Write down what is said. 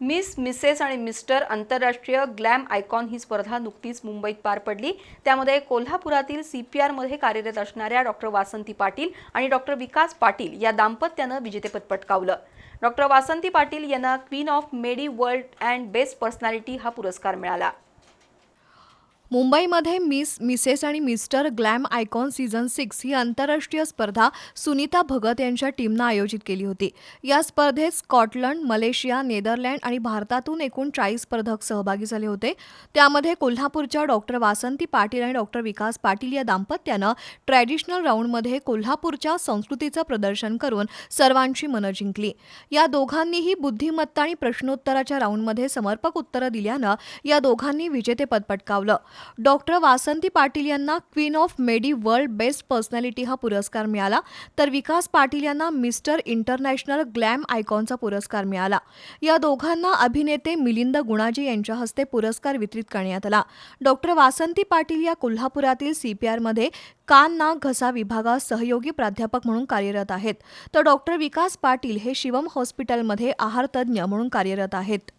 Miss Mrs आणि mister आंतरराष्ट्रीय glam icon ही स्पर्धा नुकतीच मुंबईत पार पडली. त्यामध्ये कोल्हापुरातील सी पी आरमध्ये कार्यरत असणाऱ्या डॉक्टर वासंती पाटील आणि डॉक्टर विकास पाटील या दाम्पत्यानं विजेतेपद पटकावलं. डॉक्टर वासंती पाटील यांना queen of Medi World and best personality हा पुरस्कार मिळाला. मुंबईमध्ये मिस मिसेस आणि mister glam icon season six ही आंतरराष्ट्रीय स्पर्धा सुनीता भगत यांच्या टीमनं आयोजित केली होती. या स्पर्धेत स्कॉटलंड मलेशिया नेदरलँड आणि भारतातून एकूण चाळीस स्पर्धक सहभागी झाले होते. त्यामध्ये कोल्हापूरच्या डॉक्टर वासंती पाटील आणि डॉक्टर विकास पाटील या दाम्पत्यानं ट्रॅडिशनल राऊंडमध्ये कोल्हापूरच्या संस्कृतीचं प्रदर्शन करून सर्वांची मनं जिंकली. या दोघांनीही बुद्धिमत्ता आणि प्रश्नोत्तराच्या राऊंडमध्ये समर्पक उत्तरं दिल्यानं या दोघांनी विजेतेपद पटकावलं. डॉक्टर वासंती पाटील यांना queen of Medi World best personality हा पुरस्कार मिळाला. तर विकास पाटील यांना मिस्टर इंटरनॅशनल ग्लॅम आयकॉनचा पुरस्कार मिळाला. या दोघांना अभिनेते मिलिंद गुणाजी यांच्या हस्ते पुरस्कार वितरित करण्यात आला. डॉक्टर वासंती पाटील या कोल्हापुरातील सीपीआरमध्ये कान नाक घसा विभागात सहयोगी प्राध्यापक म्हणून कार्यरत आहेत. तर डॉक्टर विकास पाटील हे शिवम हॉस्पिटलमध्ये आहार तज्ज्ञ म्हणून कार्यरत आहेत.